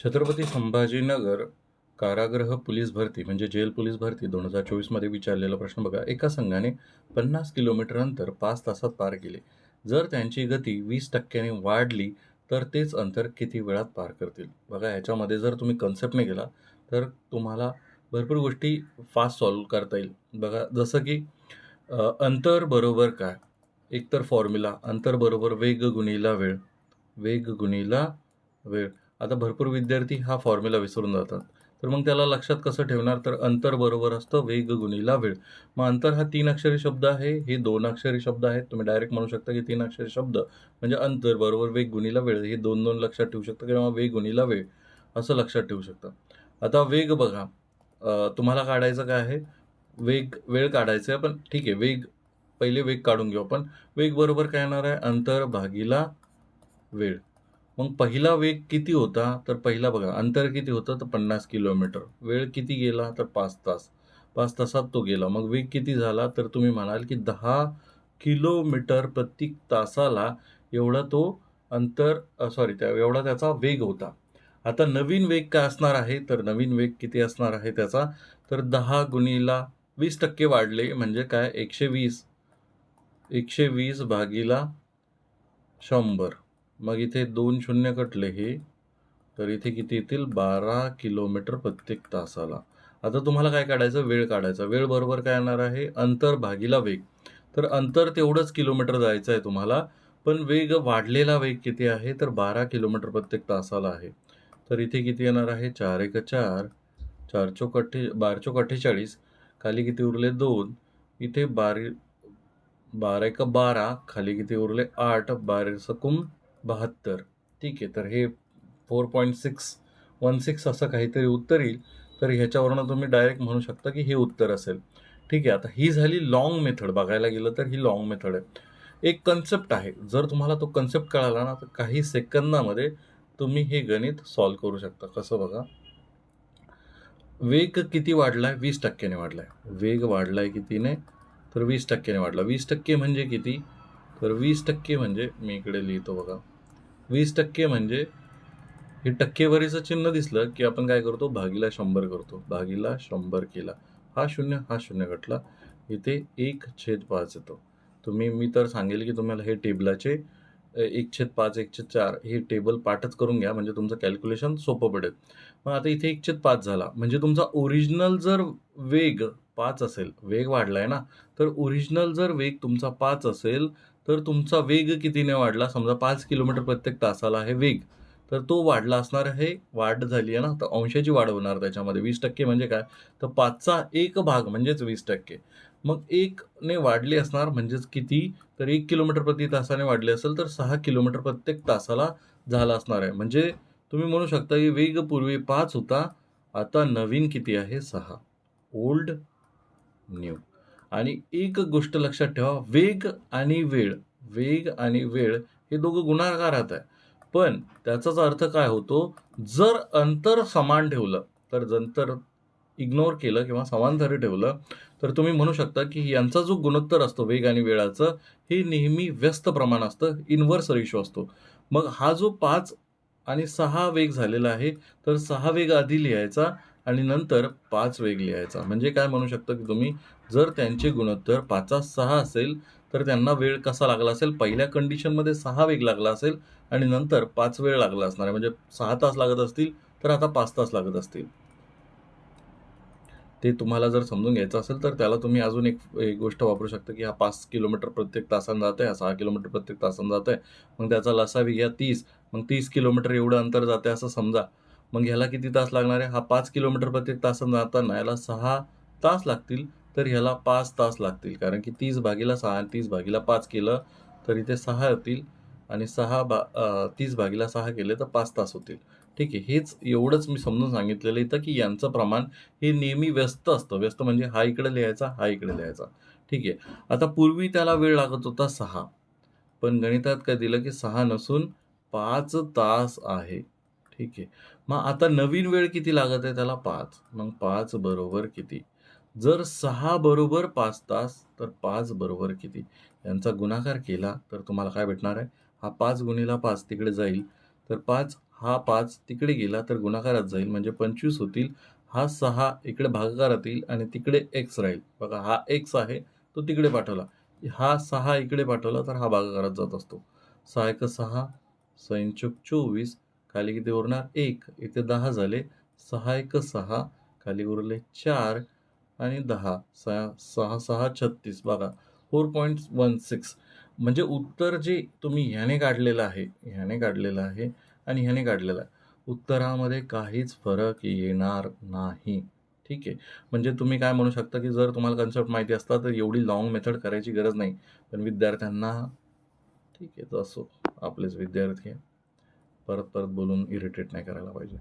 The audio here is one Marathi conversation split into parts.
छत्रपती संभाजीनगर कारागृह पोलीस भरती म्हणजे जेल पोलीस भरती दोन हजार चोवीसमध्ये विचारलेला प्रश्न बघा. एका संघाने पन्नास किलोमीटर अंतर पाच तासात पार केले. जर त्यांची गती वीस टक्क्याने वाढली तर तेच अंतर किती वेळात पार करतील? बघा ह्याच्यामध्ये जर तुम्ही कन्सेप्टने गेला तर तुम्हाला भरपूर गोष्टी फास्ट सॉल्व करता येईल. बघा जसं की अंतर बरोबर काय? एकतर फॉर्म्युला अंतर बरोबर वेग गुणीला वेळ. वेग गुणीला वेळ. आता भरपूर विद्यार्थी हा फॉर्म्युला विसरून जातात. तर मग त्याला लक्षात कसं ठेवणार? तर अंतर बरोबर असतं वेग गुणीला वेळ. मग अंतर हा तीन अक्षरी शब्द आहे हे दोन अक्षरी शब्द आहेत. तुम्ही डायरेक्ट म्हणू शकता की तीन अक्षरी शब्द म्हणजे अंतर बरोबर वेग गुणीला वेळ. हे दोन दोन लक्षात ठेवू शकता किंवा वेग गुणीला वेळ असं लक्षात ठेवू शकता. आता वेग बघा. तुम्हाला काढायचं काय आहे? वेग वेळ काढायचं आहे पण ठीक आहे वेग पहिले वेग काढून घेऊ आपण. वेग बरोबर काय येणार आहे? अंतर भागीला वेळ. मग पहिला वेग किती होता? तर पहिला बघा अंतर किती होतं? तर पन्नास किलोमीटर. वेळ किती गेला? तर पाच तास. पाच तासात तो गेला. मग वेग किती झाला? तर तुम्ही म्हणाल की दहा किलोमीटर प्रति तासाला एवढा तो अंतर सॉरी त्या एवढा त्याचा वेग होता. आता नवीन वेग काय असणार आहे? तर नवीन वेग किती असणार आहे त्याचा? तर दहा गुणीला वीस टक्के वाढले म्हणजे काय? एकशे वीस. एकशे वीस भागीला शंभर. मग इथे दोन शून्य कटले हे तर इथे किती येतील? बारा किलोमीटर प्रत्येक तासाला. आता तुम्हाला काय काढायचं? वेळ काढायचा. वेळ बरोबर काय येणार आहे? अंतर भागीला वेग. तर अंतर तेवढंच किलोमीटर जायचं आहे तुम्हाला पण वेग वाढलेला वेग किती आहे? तर बारा किलोमीटर प्रत्येक तासाला आहे. तर इथे किती येणार आहे? चार एक चार. चार चौक अठ्ठे बारा अठ्ठेचाळीस खाली किती उरले? दोन. इथे बारी बारा एक बारा. खाली किती उरले? आठ. बारा सकूम बहात्तर. ठीक आहे तर हे four point six one six असं काहीतरी उत्तर येईल. तर ह्याच्यावरनं तुम्ही डायरेक्ट म्हणू शकता की हे उत्तर असेल. ठीक आहे आता ही झाली लॉंग मेथड बघायला गेलं तर ही लॉंग मेथड आहे. एक कन्सेप्ट आहे. जर तुम्हाला तो कन्सेप्ट कळाला ना तर काही सेकंदामध्ये तुम्ही हे गणित सॉल्व करू शकता. कसं बघा? वेग किती वाढला आहे वीस टक्क्याने वाढला आहे वेग वाढला आहे कितीने? तर वीस टक्क्याने वाढला. वीस टक्के म्हणजे किती? तर वीस टक्के म्हणजे मी इकडे लिहितो बघा. वीस टक्के म्हणजे हे टक्केवारीचं चिन्ह दिसलं की आपण काय करतो? भागीला शंभर करतो. भागीला शंभर केला. हा शून्य हा शून्य घटला. इथे एक छेद पाच येतो. तुम्ही मी तर सांगेल की तुम्हाला हे टेबलाचे एक छेद पाच एक छेद चार हे टेबल पाठच करून घ्या. म्हणजे तुमचं कॅल्क्युलेशन सोपं पडेल. मग आता इथे एक छेद पाच झाला. म्हणजे तुमचा ओरिजिनल जर वेग पाच असेल वेग वाढला आहे ना तर ओरिजिनल जर वेग तुमचा पाच असेल तर तुमचा वेग कितीने वाढला? समजा पाच किलोमीटर प्रत्येक तासाला आहे वेग. तर तो वाढला असणार आहे वाढ झाली आहे ना? तर अंशाची वाढ होणार त्याच्यामध्ये. वीस टक्के म्हणजे काय? तर पाचचा एक भाग म्हणजेच वीस टक्के. मग एकने वाढली असणार म्हणजेच किती? तर एक किलोमीटर प्रति तासाने वाढले असेल तर सहा किलोमीटर प्रत्येक तासाला झाला असणार आहे. म्हणजे तुम्ही म्हणू शकता की वेग पूर्वी पाच होता आता नवीन किती आहे? सहा. Old new. आणि एक गोष्ट लक्षात ठेवा वेग आणि वेळ. वेग आणि वेळ हे दोघं गुणाकारात आहे पण त्याचाच अर्थ काय होतो? जर अंतर समान ठेवलं तर जंतर इग्नोर केलं किंवा समांतरी ठेवलं तर तुम्ही म्हणू शकता की यांचा जो गुणोत्तर असतो वेग आणि वेळाचं हे नेहमी व्यस्त प्रमाण असतं इन्व्हर्स रेशो असतो. मग हा जो पाच आणि सहा वेग झालेला आहे तर सहा वेग आधी लिहायचा आणि नंतर पाच वेग लिहायचा. म्हणजे काय म्हणू शकतो की तुम्ही जर त्यांचे गुणोत्तर पाचास सहा असेल तर त्यांना वेळ कसा लागला असेल? पहिल्या कंडिशनमध्ये सहा वेग लागला असेल आणि नंतर पाच वेळ लागला असणार आहे. म्हणजे सहा तास लागत असतील तर आता पाच तास लागत असतील. ते तुम्हाला जर समजून घ्यायचं असेल तर त्याला तुम्ही अजून एक एक गोष्ट वापरू शकता की हा पाच किलोमीटर प्रत्येक तासानं जात आहे हा सहा किलोमीटर प्रत्येक तासानं जात आहे मग त्याचा लसावी घ्या तीस मग तीस किलोमीटर एवढं अंतर जाते असं समजा. मग ह्याला किती तास लागणार आहे? हा पाच किलोमीटर प्रत्येक तास जाताना याला सहा तास लागतील तर ह्याला पाच तास लागतील. कारण की तीस भागीला सहा आणि तीस भागीला पाच केलं तर इथे सहा होतील. आणि सहा बा तीस भागीला सहा केले तर पाच तास होतील. ठीक आहे हेच एवढंच मी समजून सांगितलेलं इथं की यांचं प्रमाण हे नेहमी व्यस्त असतं. व्यस्त म्हणजे हा इकडे लिहायचा हा इकडे लिहायचा. ठीक आहे आता पूर्वी त्याला वेळ लागत होता सहा. पण गणितात काय दिलं की सहा नसून पाच तास आहे. ठीक आहे. मग आता नवीन वेळ किती लागत आहे त्याला? पाच. मग पाच बरोबर किती? जर सहा बरोबर पाच तास तर पाच बरोबर किती? यांचा गुणाकार केला तर तुम्हाला काय भेटणार आहे? हा पाच गुणीला पाच तिकडे जाईल. तर पाच हा पाच तिकडे गेला तर गुणाकारात जाईल. म्हणजे पंचवीस होतील हा सहा इकडे भागाकारात येईल आणि तिकडे एक्स राहील. बघा हा एक्स आहे तो तिकडे पाठवला. हा सहा इकडे पाठवला तर हा भागाकारात जात असतो. सहा एक सहा संचुक चोवीस खाली किती उरणार? एक. इथे दहा झाले. सहा एक सहा. खाली उरले चार आणि दहा. सहा सहा सहा छत्तीस. बघा. फोर पॉईंट वन सिक्स म्हणजे उत्तर जे तुम्ही ह्याने काढलेलं आहे ह्याने काढलेलं आहे आणि ह्याने काढलेलं आहे. उत्तरामध्ये काहीच फरक येणार नाही. ठीक आहे? म्हणजे तुम्ही काय म्हणू शकता की जर तुम्हाला कन्सेप्ट माहिती असता तर एवढी लॉंग मेथड करायची गरज नाही. पण विद्यार्थ्यांना ठीक आहे तर असो आपलेच विद्यार्थी आहे परत परत बोलून इरिटेट नाही करायला पाहिजे.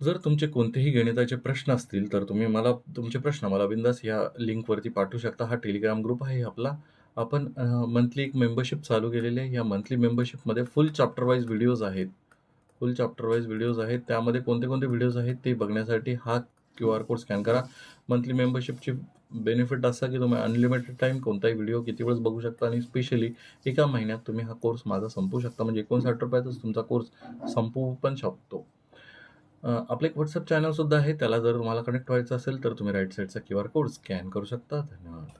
जर तुमचे कोणतेही गणिताचे प्रश्न असतील तर तुम्ही मला तुमचे प्रश्न मला बिंदास या लिंकवरती पाठवू शकता. हा टेलिग्राम ग्रुप आहे आपला. आपण मंथली एक मेंबरशिप चालू केलेली आहे. या मंथली मेंबरशिपमध्ये फुल चॅप्टर वाईज व्हिडिओज आहेत. फुल चॅप्टर वाईज व्हिडिओज आहेत. त्यामध्ये कोणते कोणते व्हिडिओज आहेत ते बघण्यासाठी हा क्यू आर कोड स्कॅन करा. मंथली मेंबरशिपची बेनिफिट असा की तुम्ही अनलिमिटेड टाईम कोणताही व्हिडिओ किती वेळेस बघू शकता आणि स्पेशली एका महिन्यात तुम्ही हा कोर्स माझा संपू शकता. म्हणजे एकोणसाठ रुपयातच तुमचा कोर्स संपू पण शकतो. आपले आपलं एक व्हॉट्सअप चॅनलसुद्धा आहे. त्याला जर तुम्हाला कनेक्ट व्हायचं असेल तर तुम्ही राईट साईडचा क्यू आर कोड स्कॅन करू शकता. धन्यवाद.